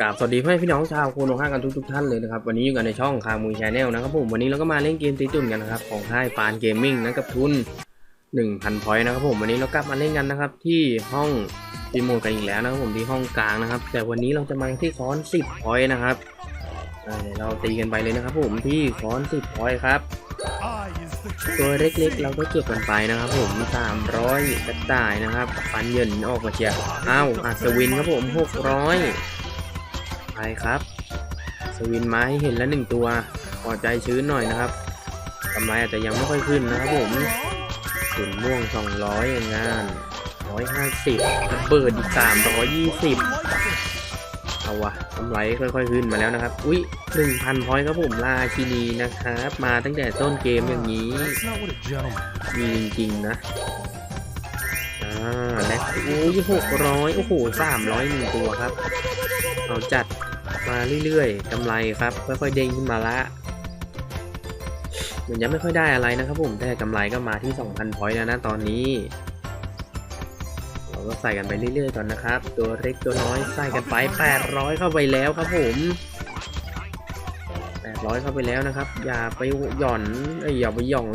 กราบสวัสดีเพื่อนพี่น้องชาวโคโนฮากันทุกทุกๆท่านเลยนะครับวันนี้อยู่กันในช่องคามูชาแนลนะครับผมวันนี้เราก็มาเล่นเกมตีตุ่นกันนะครับของค่ายฟานเกมมิ่งนะกับทุน 1,000พอยต์นะครับผมวันนี้เรากลับมาเล่นกันนะครับที่ห้องดีโมกันอีกแล้วนะครับผมที่ห้องกลางนะครับ แต่วันนี้เราจะมาที่ค้อน 10พอยต์นะครับเดี๋ยวเราตีกันไปเลยนะครับผมที่ค้อน 10พอยต์ครับตัวเล็กๆ เราก็เก็บกันไปนะครับผม300กระต่ายนะครับปันเยินออกมาเชียร์อ้าวอัศวินครับผม600 ไปครับ สวินมาให้เห็นแล้วหนึ่งตัวพอใจชื้นหน่อยนะครับกำไรอาจจะยังไม่ค่อยขึ้นนะครับผมส่นม่วง 200อย่างงาน150ระเบิดอีก320 เอาวะกำไรค่อยๆขึ้นมาแล้วนะครับ อุ้ย1,000พอยครับผมราชินีนะครับ มาตั้งแต่ต้นเกมอย่างนี้ มีจริงๆนะอ่าและโอ้ยหกร้อยโอ้โหสามร้อยหนึ่งตัวครับ เอาจัด มาเรื่อยๆกำไรครับค่อยๆเด้งขึ้นมาละเหมือนยังไม่ค่อยได้อะไรนะครับผมแต่กำไรก็มาที่ 2,000พอยต์แล้วนะตอนนี้ เราก็ใส่กันไปเรื่อยๆก่อนนะครับ ตัวเล็กตัวน้อยใส่กันไป 800 เข้าไปแล้วครับผม800เข้าไปแล้วนะครับ อย่าไปหย่อนอ้ยอย่าไปหย่อง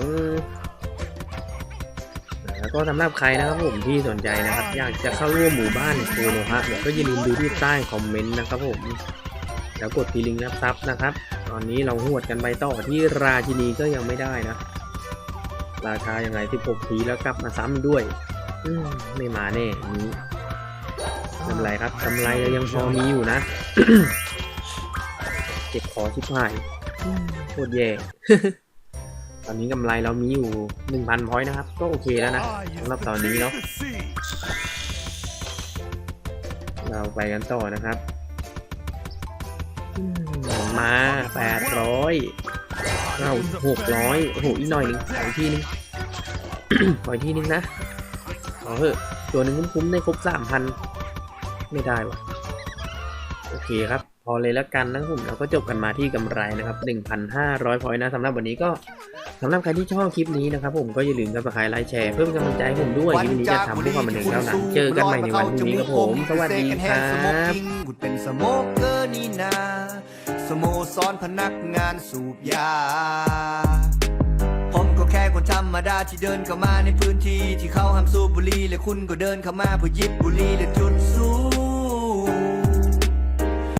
แล้วก็สำหรับใครนะครับผมที่สนใจนะครับ อยากจะเข้าร่วมหมู่บ้านโคโนฮะเนี่ยก็อย่าลืมดูที่ใต้คอมเมนต์นะครับผม แล้วกดที่ลิงก์รับทรัพย์นะครับ ตอนนี้เราหวดกันไปต่อที่ราชินีก็ยังไม่ได้นะ ราคายังไง16ทีแล้วกลับมาซ้ำด้วยอืมไม่มาแน่นี้กำไรครับกำไรเรายังพอมีอยู่นะเจ็บคอชิบหายโคตรแย่ตอนนี้กำไรเรามีอยู่1,000พอยต์นะครับ ก็โอเคแล้วนะสำหรับตอนนี้เนาะเราไปกันต่อนะครับ มาแปดร้อยเอ้าหกร้อยโอ้โหอีกหน่อยหนึ่งขออีกทีนึงขออีกทีนึงนะขอเถอะตัวหนึ่งคุ้มๆได้ครบสามพันไม่ได้วะ โอเคครับ พอเลยแล้วกันนะครับผมเราก็จบกันมาที่กำไรนะครับ 1,500พอยต์นะสำหรับวันนี้ก็สำหรับใครที่ชอบคลิปนี้นะครับผมก็อย่าลืมกดติดตามไลค์แชร์เพิ่มกำลังใจให้ผมด้วยคลิปนี้จะทำเพื่อความบันเทิงเท่านั้นเจอกันใหม่ในวันพรุ่งนี้ครับผม สวัสดีครับกุดเป็นสโมกเกอร์นี่นาสโมสรพนักงานสูบยาผมก็แค่คนธรรมดาที่เดินเข้ามาในพื้นที่ที่เขาห้ามสูบบุหรี่และคุณก็เดินเข้ามาเพื่อหยิบบุหรี่และจุดสูบ